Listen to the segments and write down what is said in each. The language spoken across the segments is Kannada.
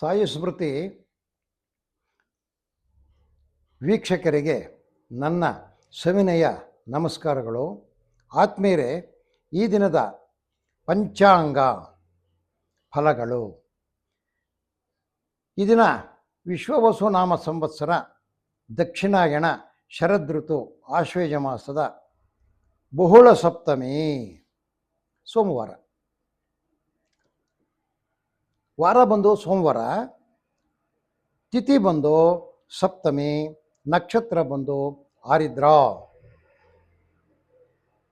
ಸಾಯಿ ಸ್ಮೃತಿ ವೀಕ್ಷಕರಿಗೆ ನನ್ನ ಸವಿನಯ ನಮಸ್ಕಾರಗಳು. ಆತ್ಮೀಯರೇ, ಈ ದಿನದ ಪಂಚಾಂಗ ಫಲಗಳು. ಈ ದಿನ ವಿಶ್ವವಸು ನಾಮ ಸಂವತ್ಸರ ದಕ್ಷಿಣಾಯಣ ಶರದೃತು ಆಶ್ವೇಜ ಮಾಸದ ಬಹುಳ ಸಪ್ತಮಿ ಸೋಮವಾರ. ವಾರ ಬಂದು ಸೋಮವಾರ, ತಿಥಿ ಬಂದು ಸಪ್ತಮಿ, ನಕ್ಷತ್ರ ಬಂದು ಆರಿದ್ರ.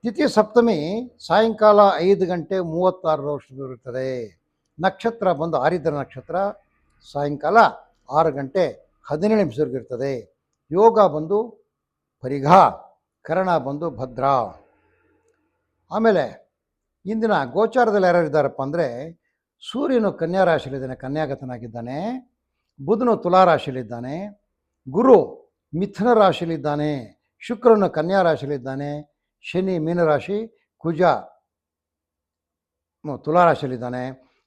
ತಿಥಿ ಸಪ್ತಮಿ ಸಾಯಂಕಾಲ ಐದು ಗಂಟೆ ಮೂವತ್ತಾರು ವರ್ಷ ಇರುತ್ತದೆ. ನಕ್ಷತ್ರ ಬಂದು ಆರಿದ್ರ ನಕ್ಷತ್ರ ಸಾಯಂಕಾಲ ಆರು ಗಂಟೆ ಹದಿನೇಳು ನಿಮಿಷವರೆಗಿರ್ತದೆ ಯೋಗ ಬಂದು ಪರಿಘ, ಕರಣ ಬಂದು ಭದ್ರ. ಆಮೇಲೆ ಇಂದಿನ ಗೋಚಾರದಲ್ಲಿ ಯಾರ್ಯಾರು ಇದ್ದಾರಪ್ಪ ಅಂದರೆ ಸೂರ್ಯನು ಕನ್ಯಾ ರಾಶಿಯಲ್ಲಿದ್ದಾನೆ ಕನ್ಯಾಗತನಾಗಿದ್ದಾನೆ, ಬುಧನು ತುಲಾ ರಾಶಿಯಲ್ಲಿದ್ದಾನೆ ಗುರು ಮಿಥುನ ರಾಶಿಯಲ್ಲಿದ್ದಾನೆ ಶುಕ್ರನು ಕನ್ಯಾ ರಾಶಿಯಲ್ಲಿದ್ದಾನೆ ಶನಿ ಮೀನರಾಶಿ, ಕುಜ ತುಲಾ ರಾಶಿಯಲ್ಲಿದ್ದಾನೆ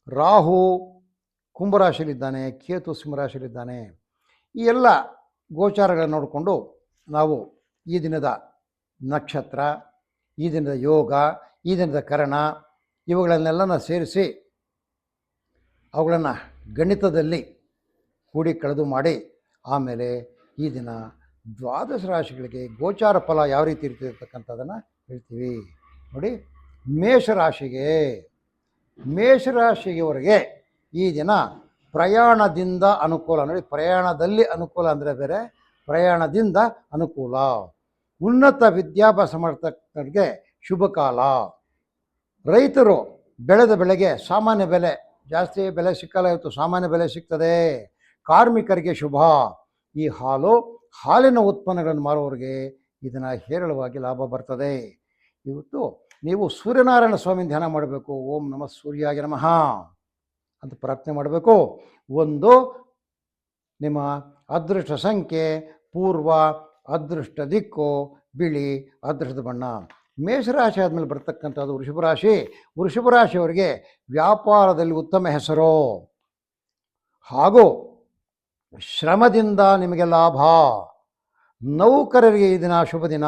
ರಾಹು ಕುಂಭರಾಶಿಯಲ್ಲಿದ್ದಾನೆ, ಕೇತು ಸಿಂಹರಾಶಿಯಲ್ಲಿದ್ದಾನೆ. ಈ ಎಲ್ಲ ಗೋಚಾರಗಳನ್ನು ನೋಡಿಕೊಂಡು ನಾವು ಈ ದಿನದ ನಕ್ಷತ್ರ, ಈ ದಿನದ ಯೋಗ, ಈ ದಿನದ ಕರಣ, ಇವುಗಳನ್ನೆಲ್ಲನ ಸೇರಿಸಿ ಅವುಗಳನ್ನು ಗಣಿತದಲ್ಲಿ ಕೂಡಿ ಕಳೆದು ಮಾಡಿ ಆಮೇಲೆ ಈ ದಿನ ದ್ವಾದಶ ರಾಶಿಗಳಿಗೆ ಗೋಚಾರ ಫಲ ಯಾವ ರೀತಿ ಇರ್ತಿರ್ತಕ್ಕಂಥದ್ದನ್ನು ಹೇಳ್ತೀವಿ. ನೋಡಿ ಮೇಷರಾಶಿಗೆ ಮೇಷರಾಶಿಯವರೆಗೆ ಈ ದಿನ ಪ್ರಯಾಣದಿಂದ ಅನುಕೂಲ, ನೋಡಿ ಪ್ರಯಾಣದಲ್ಲಿ ಅನುಕೂಲ ಅಂದರೆ ಬೇರೆ, ಪ್ರಯಾಣದಿಂದ ಅನುಕೂಲ. ಉನ್ನತ ವಿದ್ಯಾಭ್ಯಾಸ ಮಾಡ್ತಕ್ಕಂಥವ್ರಿಗೆ ಶುಭ ಕಾಲ ರೈತರು ಬೆಳೆದ ಬೆಳೆಗೆ ಸಾಮಾನ್ಯ ಬೆಲೆ ಜಾಸ್ತಿ ಬೆಲೆ ಸಿಕ್ಕಲ್ಲ ಇವತ್ತು, ಸಾಮಾನ್ಯ ಬೆಲೆ ಸಿಗ್ತದೆ. ಕಾರ್ಮಿಕರಿಗೆ ಶುಭ. ಈ ಹಾಲು, ಹಾಲಿನ ಉತ್ಪನ್ನಗಳನ್ನು ಮಾರುವವರಿಗೆ ಇದನ್ನು ಹೇರಳವಾಗಿ ಲಾಭ ಬರ್ತದೆ. ಇವತ್ತು ನೀವು ಸೂರ್ಯನಾರಾಯಣ ಸ್ವಾಮಿ ಧ್ಯಾನ ಮಾಡಬೇಕು. ಓಂ ನಮ ಸೂರ್ಯಾಯ ನಮಃ ಅಂತ ಪ್ರಾರ್ಥನೆ ಮಾಡಬೇಕು. ಒಂದು, ನಿಮ್ಮ ಅದೃಷ್ಟ ಸಂಖ್ಯೆ, ಪೂರ್ವ ಅದೃಷ್ಟ ದಿಕ್ಕು, ಬಿಳಿ ಅದೃಷ್ಟದ ಬಣ್ಣ. ಮೇಷರಾಶಿ ಆದಮೇಲೆ ಬರ್ತಕ್ಕಂಥದ್ದು ವೃಷಭ ರಾಶಿ ವೃಷಭ ರಾಶಿಯವರಿಗೆ ವ್ಯಾಪಾರದಲ್ಲಿ ಉತ್ತಮ ಹೆಸರು. ಹಾಗೂ ಶ್ರಮದಿಂದ ನಿಮಗೆ ಲಾಭ. ನೌಕರರಿಗೆ ಈ ದಿನ ಶುಭ ದಿನ.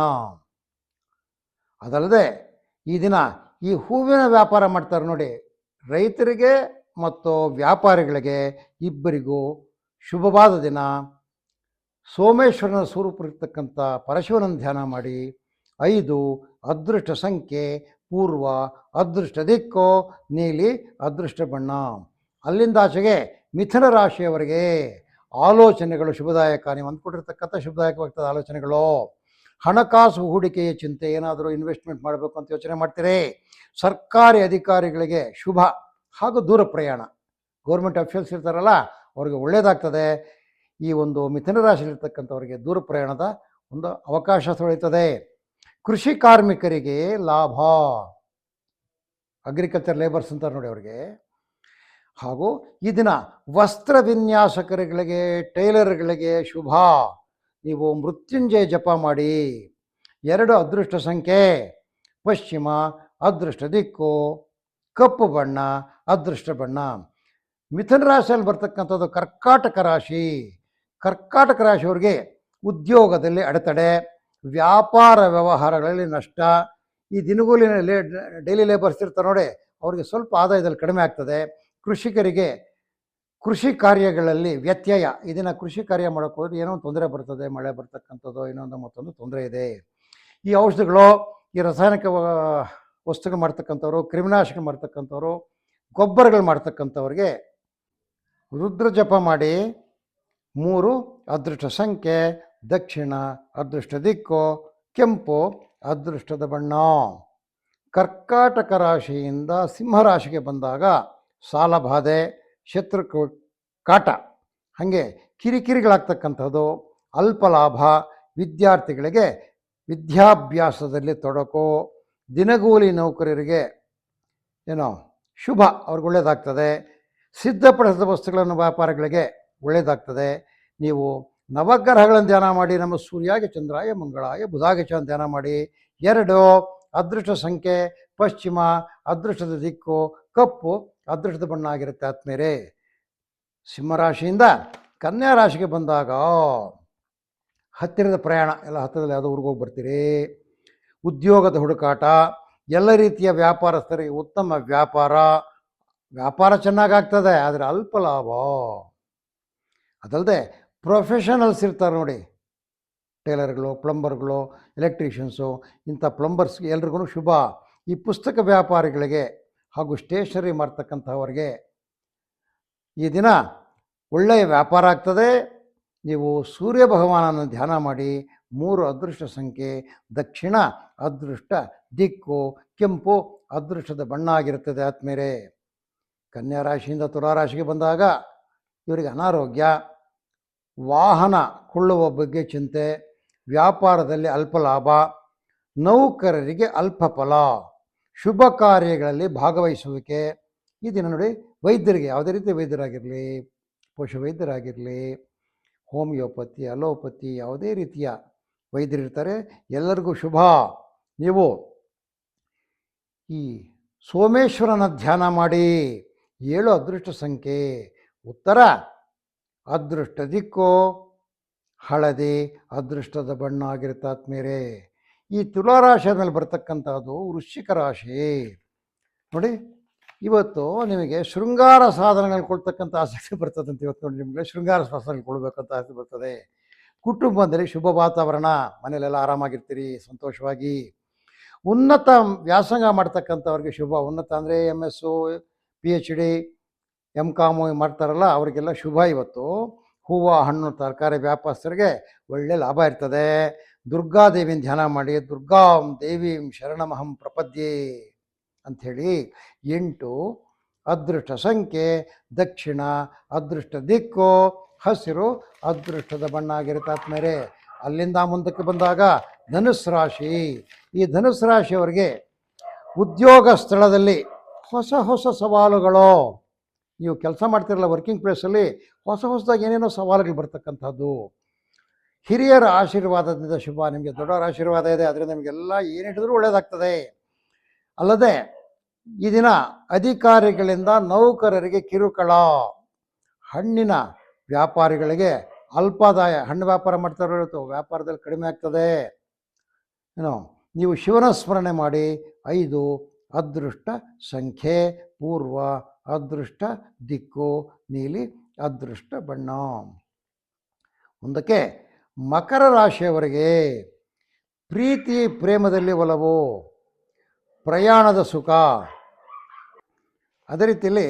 ಅದಲ್ಲದೆ ಈ ದಿನ ಈ ಹೂವಿನ ವ್ಯಾಪಾರ ಮಾಡ್ತಾರೆ ನೋಡಿ. ರೈತರಿಗೆ ಮತ್ತು ವ್ಯಾಪಾರಿಗಳಿಗೆ ಇಬ್ಬರಿಗೂ ಶುಭವಾದ ದಿನ. ಸೋಮೇಶ್ವರನ ಸ್ವರೂಪ ಇರ್ತಕ್ಕಂಥ ಪರಶಿವನನ್ನು ಧ್ಯಾನ ಮಾಡಿ. ಐದು, ಅದೃಷ್ಟ ಸಂಖ್ಯೆ, ಪೂರ್ವ, ಅದೃಷ್ಟ ದಿಕ್ಕೋ, ನೀಲಿ, ಅದೃಷ್ಟ ಬಣ್ಣ. ಅಲ್ಲಿಂದಾಚೆಗೆ ಮಿಥುನ ರಾಶಿಯವರಿಗೆ ಆಲೋಚನೆಗಳು ಶುಭದಾಯಕ. ನೀವು ಅಂದ್ಕೊಂಡಿರ್ತಕ್ಕಂಥ ಶುಭದಾಯಕವಾಗ್ತದೆ ಆಲೋಚನೆಗಳು. ಹಣಕಾಸು ಹೂಡಿಕೆಯ ಚಿಂತೆ, ಏನಾದರೂ ಇನ್ವೆಸ್ಟ್ಮೆಂಟ್ ಮಾಡಬೇಕು ಅಂತ ಯೋಚನೆ ಮಾಡ್ತೀರಿ. ಸರ್ಕಾರಿ ಅಧಿಕಾರಿಗಳಿಗೆ ಶುಭ ಹಾಗೂ ದೂರ ಪ್ರಯಾಣ. ಗೌರ್ಮೆಂಟ್ ಅಫಿಷಿಯಲ್ಸ್ ಇರ್ತಾರಲ್ಲ, ಅವ್ರಿಗೆ ಒಳ್ಳೆಯದಾಗ್ತದೆ ಈ ಒಂದು ಮಿಥುನ ರಾಶಿಯಲ್ಲಿರ್ತಕ್ಕಂಥವ್ರಿಗೆ ದೂರ ಪ್ರಯಾಣದ ಒಂದು ಅವಕಾಶ ತೊಳೆಯುತ್ತದೆ ಕೃಷಿ ಕಾರ್ಮಿಕರಿಗೆ ಲಾಭ. ಅಗ್ರಿಕಲ್ಚರ್ ಲೇಬರ್ಸ್ ಅಂತ ನೋಡಿ ಅವ್ರಿಗೆ. ಹಾಗೂ ಈ ದಿನ ವಸ್ತ್ರ ವಿನ್ಯಾಸಕರುಗಳಿಗೆ, ಟೈಲರ್ಗಳಿಗೆ ಶುಭ. ನೀವು ಮೃತ್ಯುಂಜಯ ಜಪ ಮಾಡಿ. ಎರಡು ಅದೃಷ್ಟ ಸಂಖ್ಯೆ. ಪಶ್ಚಿಮ ಅದೃಷ್ಟ ದಿಕ್ಕು, ಕಪ್ಪು ಬಣ್ಣ ಅದೃಷ್ಟ ಬಣ್ಣ. ಮಿಥುನ ರಾಶಿಯಲ್ಲಿ ಬರ್ತಕ್ಕಂಥದ್ದು ಕರ್ಕಾಟಕ ರಾಶಿ. ಕರ್ಕಾಟಕ ರಾಶಿಯವ್ರಿಗೆ ಉದ್ಯೋಗದಲ್ಲಿ ಅಡೆತಡೆ. ವ್ಯಾಪಾರ ವ್ಯವಹಾರಗಳಲ್ಲಿ ನಷ್ಟ. ಈ ದಿನಗೂಲಿನ ಡೈಲಿ ಲೇಬರ್ಸ್ ಇರ್ತಾರೆ ನೋಡಿ, ಅವ್ರಿಗೆ ಸ್ವಲ್ಪ ಆದಾಯದಲ್ಲಿ ಕಡಿಮೆ ಆಗ್ತದೆ. ಕೃಷಿಕರಿಗೆ ಕೃಷಿ ಕಾರ್ಯಗಳಲ್ಲಿ ವ್ಯತ್ಯಯ. ಇದನ್ನು ಕೃಷಿ ಕಾರ್ಯ ಮಾಡೋಕ್ಕೆ ಹೋದ್ರೆ ಏನೋ ಒಂದು ತೊಂದರೆ ಬರ್ತದೆ, ಮಳೆ ಬರ್ತಕ್ಕಂಥದ್ದು, ಇನ್ನೊಂದು ಮತ್ತೊಂದು ತೊಂದರೆ ಇದೆ. ಈ ಔಷಧಿಗಳು, ಈ ರಾಸಾಯನಿಕ ವಸ್ತುಗಳು ಮಾಡ್ತಕ್ಕಂಥವ್ರು ಕ್ರಿಮಿನಾಶಕ ಮಾಡ್ತಕ್ಕಂಥವ್ರು ಗೊಬ್ಬರಗಳು ಮಾಡ್ತಕ್ಕಂಥವ್ರಿಗೆ ರುದ್ರ ಜಪ ಮಾಡಿ ಮೂರು, ಅದೃಷ್ಟ ಸಂಖ್ಯೆ ದಕ್ಷಿಣ ಅದೃಷ್ಟ ದಿಕ್ಕು, ಕೆಂಪು ಅದೃಷ್ಟದ ಬಣ್ಣ. ಕರ್ಕಾಟಕ ರಾಶಿಯಿಂದ ಸಿಂಹರಾಶಿಗೆ ಬಂದಾಗ ಸಾಲಬಾಧೆ ಶತ್ರು ಕಾಟ. ಹಾಗೆ ಕಿರಿಕಿರಿಗಳಾಗ್ತಕ್ಕಂಥದ್ದು, ಅಲ್ಪ ಲಾಭ, ವಿದ್ಯಾರ್ಥಿಗಳಿಗೆ ವಿದ್ಯಾಭ್ಯಾಸದಲ್ಲಿ ತೊಡಕು, ದಿನಗೂಲಿ ನೌಕರರಿಗೆ ಏನೋ ಶುಭ, ಅವ್ರಿಗೆ ಒಳ್ಳೆಯದಾಗ್ತದೆ ಸಿದ್ಧಪಡಿಸಿದ ವಸ್ತುಗಳನ್ನು ವ್ಯಾಪಾರಗಳಿಗೆ ಒಳ್ಳೆಯದಾಗ್ತದೆ ನೀವು ನವಗ್ರಹಗಳನ್ನು ಧ್ಯಾನ ಮಾಡಿ, ನಮ್ಮ ಸೂರ್ಯಾಗೆ ಚಂದ್ರಾಯ, ಮಂಗಳಾಯ, ಬುಧಾಗೆ ಧ್ಯಾನ ಮಾಡಿ. ಎರಡು, ಅದೃಷ್ಟ ಸಂಖ್ಯೆ, ಪಶ್ಚಿಮ, ಅದೃಷ್ಟದ ದಿಕ್ಕು, ಕಪ್ಪು, ಅದೃಷ್ಟದ ಬಣ್ಣ ಆಗಿರುತ್ತೆ ಆತ್ಮೇರೆ ಸಿಂಹರಾಶಿಯಿಂದ ಕನ್ಯಾ ರಾಶಿಗೆ ಬಂದಾಗ, ಹತ್ತಿರದ ಪ್ರಯಾಣ, ಎಲ್ಲ ಹತ್ತಿರದಲ್ಲಿ ಯಾವುದೋ ಹೋಗಿ ಬರ್ತೀರಿ ಉದ್ಯೋಗದ ಹುಡುಕಾಟ, ಎಲ್ಲ ರೀತಿಯ ವ್ಯಾಪಾರಸ್ಥರಿಗೆ ಉತ್ತಮ ವ್ಯಾಪಾರ. ವ್ಯಾಪಾರ ಚೆನ್ನಾಗಾಗ್ತದೆ ಆದರೆ ಅಲ್ಪ ಲಾಭ. ಅದಲ್ಲದೆ ಪ್ರೊಫೆಷನಲ್ಸ್ ಇರ್ತಾರೆ ನೋಡಿ. ಟೇಲರ್ಗಳು, ಪ್ಲಂಬರ್ಗಳು, ಎಲೆಕ್ಟ್ರಿಷಿಯನ್ಸು, ಇಂಥ ಪ್ಲಂಬರ್ಸ್ಗೆ ಎಲ್ರಿಗೂ ಶುಭ. ಈ ಪುಸ್ತಕ ವ್ಯಾಪಾರಿಗಳಿಗೆ ಹಾಗೂ ಸ್ಟೇಷನರಿ ಮಾಡ್ತಕ್ಕಂಥವ್ರಿಗೆ ಈ ದಿನ ಒಳ್ಳೆಯ ವ್ಯಾಪಾರ ಆಗ್ತದೆ. ನೀವು ಸೂರ್ಯ ಭಗವಾನನ ಧ್ಯಾನ ಮಾಡಿ, ಮೂರು ಅದೃಷ್ಟ ಸಂಖ್ಯೆ, ದಕ್ಷಿಣ, ಅದೃಷ್ಟ, ದಿಕ್ಕು, ಕೆಂಪು, ಅದೃಷ್ಟದ ಬಣ್ಣ ಆಗಿರುತ್ತದೆ ಆತ್ಮೇರೆ ಕನ್ಯಾ ರಾಶಿಯಿಂದ ತುಲಾರಾಶಿಗೆ ಬಂದಾಗ ಇವರಿಗೆ ಅನಾರೋಗ್ಯ ವಾಹನ ಕೊಳ್ಳುವ ಬಗ್ಗೆ ಚಿಂತೆ, ವ್ಯಾಪಾರದಲ್ಲಿ ಅಲ್ಪ ಲಾಭ, ನೌಕರರಿಗೆ ಅಲ್ಪ ಫಲ, ಶುಭ ಕಾರ್ಯಗಳಲ್ಲಿ ಭಾಗವಹಿಸುವಿಕೆ. ಈ ದಿನ ನೋಡಿ ವೈದ್ಯರಿಗೆ, ಯಾವುದೇ ರೀತಿ ವೈದ್ಯರಾಗಿರಲಿ, ಪಶುವೈದ್ಯರಾಗಿರಲಿ, ಹೋಮಿಯೋಪತಿ, ಅಲೋಪತಿ, ಯಾವುದೇ ರೀತಿಯ ವೈದ್ಯರಿರ್ತಾರೆ ಎಲ್ಲರಿಗೂ ಶುಭ. ನೀವು ಈ ಸೋಮೇಶ್ವರನ ಧ್ಯಾನ ಮಾಡಿ. ಏಳು ಅದೃಷ್ಟ ಸಂಖ್ಯೆ. ಉತ್ತರ ಅದೃಷ್ಟ ದಿಕ್ಕು ಹಳದಿ ಅದೃಷ್ಟದ ಬಣ್ಣ ಆಗಿರುತ್ತೆ ಆತ್ಮೀಯರೇ. ಈ ತುಲಾರಾಶಿಯಲ್ಲಿ ಬರ್ತಕ್ಕಂಥದ್ದು ವೃಶ್ಚಿಕ ರಾಶಿ. ನೋಡಿ, ಇವತ್ತು ನಿಮಗೆ ಶೃಂಗಾರ ಸಾಧನಗಳು ಕೊಡ್ತಕ್ಕಂಥ ಆಸಕ್ತಿ ಬರ್ತದೆ ಅಂತ ಇವತ್ತು ನೋಡಿ ನಿಮಗೆ. ಶೃಂಗಾರ ಸಾಧನಗಳು ಕೊಡಬೇಕಂತ ಆಸಕ್ತಿ ಬರ್ತದೆ. ಕುಟುಂಬದಲ್ಲಿ ಶುಭ ವಾತಾವರಣ, ಮನೆಯಲ್ಲೆಲ್ಲ ಆರಾಮಾಗಿರ್ತೀರಿ, ಸಂತೋಷವಾಗಿ. ಉನ್ನತ ವ್ಯಾಸಂಗ ಮಾಡ್ತಕ್ಕಂಥವ್ರಿಗೆ ಶುಭ. ಉನ್ನತ ಅಂದರೆ M S P H D M com ಮಾಡ್ತಾರಲ್ಲ, ಅವರಿಗೆಲ್ಲ ಶುಭ ಇವತ್ತು. ಹೂವು, ಹಣ್ಣು, ತರಕಾರಿ ವ್ಯಾಪಾರಸ್ಥರಿಗೆ ಒಳ್ಳೆ ಲಾಭ ಇರ್ತದೆ. ದುರ್ಗಾದೇವಿನ ಧ್ಯಾನ ಮಾಡಿ, ದುರ್ಗಾಂ ದೇವೀಂ ಶರಣಮಹಂ ಪ್ರಪದ್ಯೆ ಅಂಥೇಳಿ ಎಂಟು, ಅದೃಷ್ಟ ಸಂಖ್ಯೆ, ದಕ್ಷಿಣ, ಅದೃಷ್ಟ ದಿಕ್ಕು, ಹಸಿರು, ಅದೃಷ್ಟದ ಬಣ್ಣ ಆಗಿರುತ್ತೆ ಆದ್ಮೇಲೆ ಅಲ್ಲಿಂದ ಮುಂದಕ್ಕೆ ಬಂದಾಗ ಧನುಸ್ ರಾಶಿ. ಈ ಧನುಸ್ ರಾಶಿಯವರಿಗೆ ಉದ್ಯೋಗ ಸ್ಥಳದಲ್ಲಿ ಹೊಸ ಹೊಸ ಸವಾಲುಗಳು. ನೀವು ಕೆಲಸ ಮಾಡ್ತಿರಲ್ಲ ವರ್ಕಿಂಗ್ ಪ್ಲೇಸಲ್ಲಿ ಹೊಸ ಹೊಸದಾಗಿ ಏನೇನೋ ಸವಾಲುಗಳು ಬರ್ತಕ್ಕಂಥದ್ದು. ಹಿರಿಯರ ಆಶೀರ್ವಾದದಿಂದ ಶುಭ, ನಿಮಗೆ ದೊಡ್ಡವರ ಆಶೀರ್ವಾದ ಇದೆ ಅದರಿಂದ ನಿಮಗೆಲ್ಲ ಏನು ಹಿಡಿದ್ರೂ ಒಳ್ಳೆಯದಾಗ್ತದೆ ಅಲ್ಲದೆ, ಈ ದಿನ ಅಧಿಕಾರಿಗಳಿಂದ ನೌಕರರಿಗೆ ಕಿರುಕಳ. ಹಣ್ಣಿನ ವ್ಯಾಪಾರಿಗಳಿಗೆ ಅಲ್ಪಾದಾಯ, ಹಣ್ಣು ವ್ಯಾಪಾರ ಮಾಡ್ತಾರೋ ವ್ಯಾಪಾರದಲ್ಲಿ ಕಡಿಮೆ ಆಗ್ತದೆ. ಏನು, ನೀವು ಶಿವನ ಸ್ಮರಣೆ ಮಾಡಿ, ಐದು, ಅದೃಷ್ಟ, ಸಂಖ್ಯೆ, ಪೂರ್ವ ಅದೃಷ್ಟ ದಿಕ್ಕು ನೀಲಿ ಅದೃಷ್ಟ ಬಣ್ಣ. ಮುಂದಕ್ಕೆ ಮಕರ ರಾಶಿಯವರಿಗೆ ಪ್ರೀತಿ ಪ್ರೇಮದಲ್ಲಿ ಒಲವು, ಪ್ರಯಾಣದ ಸುಖ. ಅದೇ ರೀತಿಯಲ್ಲಿ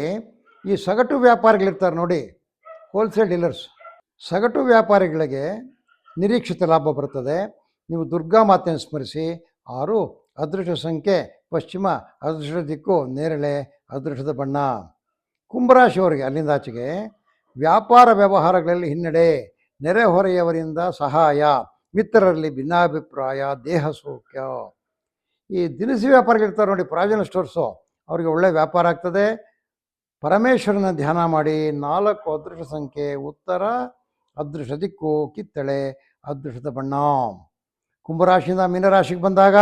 ಈ ಸಗಟು ವ್ಯಾಪಾರಿಗಳಿರ್ತಾರೆ ನೋಡಿ ಹೋಲ್ಸೇಲ್ ಡೀಲರ್ಸ್ ಸಗಟು ವ್ಯಾಪಾರಿಗಳಿಗೆ ನಿರೀಕ್ಷಿತ ಲಾಭ ಬರುತ್ತದೆ ನೀವು ದುರ್ಗಾ ಮಾತೆಯನ್ನು ಸ್ಮರಿಸಿ, ಆರು ಅದೃಷ್ಟ ಸಂಖ್ಯೆ, ಪಶ್ಚಿಮ ಅದೃಷ್ಟ ದಿಕ್ಕು, ನೇರಳೆ ಅದೃಷ್ಟದ ಬಣ್ಣ. ಕುಂಭರಾಶಿಯವರಿಗೆ ಅಲ್ಲಿಂದ ಆಚೆಗೆ ವ್ಯಾಪಾರ ವ್ಯವಹಾರಗಳಲ್ಲಿ ಹಿನ್ನಡೆ ನೆರೆಹೊರೆಯವರಿಂದ ಸಹಾಯ, ಮಿತ್ರರಲ್ಲಿ ಭಿನ್ನಾಭಿಪ್ರಾಯ, ದೇಹ ಸೌಖ್ಯ. ಈ ದಿನಸಿ ವ್ಯಾಪಾರಿಗಳಿರ್ತಾರೆ ನೋಡಿ ಪ್ರಾಜನ ಸ್ಟೋರ್ಸು. ಅವರಿಗೆ ಒಳ್ಳೆಯ ವ್ಯಾಪಾರ ಆಗ್ತದೆ. ಪರಮೇಶ್ವರನ ಧ್ಯಾನ ಮಾಡಿ, ನಾಲ್ಕು ಅದೃಷ್ಟ ಸಂಖ್ಯೆ, ಉತ್ತರ, ಅದೃಷ್ಟ ದಿಕ್ಕು, ಕಿತ್ತಳೆ, ಅದೃಷ್ಟದ ಬಣ್ಣ. ಕುಂಭರಾಶಿಯಿಂದ ಮೀನರಾಶಿಗೆ ಬಂದಾಗ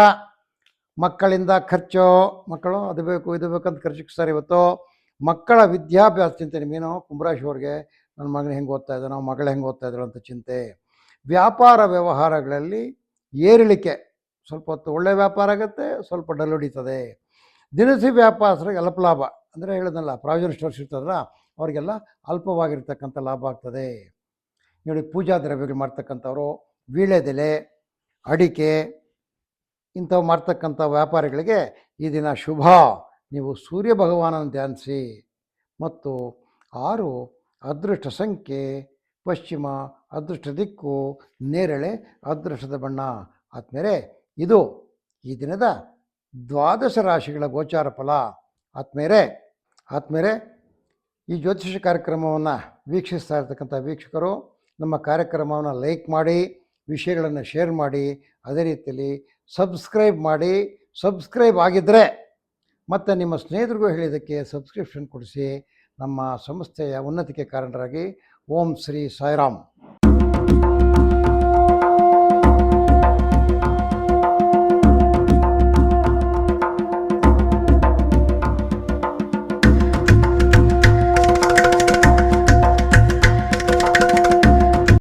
ಮಕ್ಕಳಿಂದ ಖರ್ಚು, ಮಕ್ಕಳು, ಅದು ಬೇಕು, ಇದು ಬೇಕಂತ ಸರ್ ಇವತ್ತು. ಮಕ್ಕಳ ವಿದ್ಯಾಭ್ಯಾಸ ಚಿಂತೆ ನಿಮಗೇನೋ ಕುಂಬರಾಶ್ ಅವ್ರಿಗೆ, ನನ್ನ ಮಗನ ಹೆಂಗೆ ಓದ್ತಾ ನಾವು ಮಗಳು ಹೆಂಗೆ ಓದ್ತಾ ಇದ್ದಾರೋ ಅಂತ ಚಿಂತೆ. ವ್ಯಾಪಾರ ವ್ಯವಹಾರಗಳಲ್ಲಿ ಏರಿಳಿಕೆ, ಸ್ವಲ್ಪ ಹೊತ್ತು ಒಳ್ಳೆಯ ವ್ಯಾಪಾರ ಆಗುತ್ತೆ, ಸ್ವಲ್ಪ ಡಲ್ ಹೊಡಿತದೆ. ದಿನಸಿ ವ್ಯಾಪಾರಸ್ಥರಿಗೆ ಅಲ್ಪ ಲಾಭ, ಅಂದರೆ ಹೇಳಿದ್ನಲ್ಲ ಪ್ರಾವಿಷನ್ ಸ್ಟೋರ್ಸ್ ಇರ್ತದಲ್ಲ, ಅವರಿಗೆಲ್ಲ ಅಲ್ಪವಾಗಿರ್ತಕ್ಕಂಥ ಲಾಭ ಆಗ್ತದೆ. ನೋಡಿ, ಪೂಜಾ ದ್ರವ್ಯಗಳು ಮಾಡ್ತಕ್ಕಂಥವ್ರು ವೀಳ್ಯದೆಲೆ, ಅಡಿಕೆ ಇಂಥವು ಮಾಡ್ತಕ್ಕಂಥ ವ್ಯಾಪಾರಿಗಳಿಗೆ ಈ ದಿನ ಶುಭ. ನೀವು ಸೂರ್ಯ ಭಗವಾನನ ಧ್ಯಾನಿಸಿ. ಮತ್ತು ಆರು, ಅದೃಷ್ಟ ಸಂಖ್ಯೆ, ಪಶ್ಚಿಮ, ಅದೃಷ್ಟ ದಿಕ್ಕು, ನೇರಳೆ, ಅದೃಷ್ಟದ ಬಣ್ಣ. ಆದ್ಮೇಲೆ ಇದು ಈ ದಿನದ ದ್ವಾದಶ ರಾಶಿಗಳ ಗೋಚಾರ ಫಲ. ಆದ್ಮೇಲೆ ಆದ್ಮೇಲೆ ಈ ಜ್ಯೋತಿಷ ಕಾರ್ಯಕ್ರಮವನ್ನು ವೀಕ್ಷಿಸ್ತಾ ಇರ್ತಕ್ಕಂಥ ವೀಕ್ಷಕರು, ನಮ್ಮ ಕಾರ್ಯಕ್ರಮವನ್ನು ಲೈಕ್ ಮಾಡಿ, ವಿಷಯಗಳನ್ನು ಶೇರ್ ಮಾಡಿ, ಅದೇ ರೀತಿಯಲ್ಲಿ ಸಬ್ಸ್ಕ್ರೈಬ್ ಮಾಡಿ, ಸಬ್ಸ್ಕ್ರೈಬ್ ಆಗಿದ್ದರೆ ಮತ್ತು ನಿಮ್ಮ ಸ್ನೇಹಿತರಿಗೂ ಹೇಳಿದ್ದಕ್ಕೆ ಸಬ್ಸ್ಕ್ರಿಪ್ಷನ್ ಕೊಡಿಸಿ, ನಮ್ಮ ಸಂಸ್ಥೆಯ ಉನ್ನತಿಗೆ ಕಾರಣರಾಗಿ ಓಂ ಶ್ರೀ ಸಾಯಿರಾಮ್.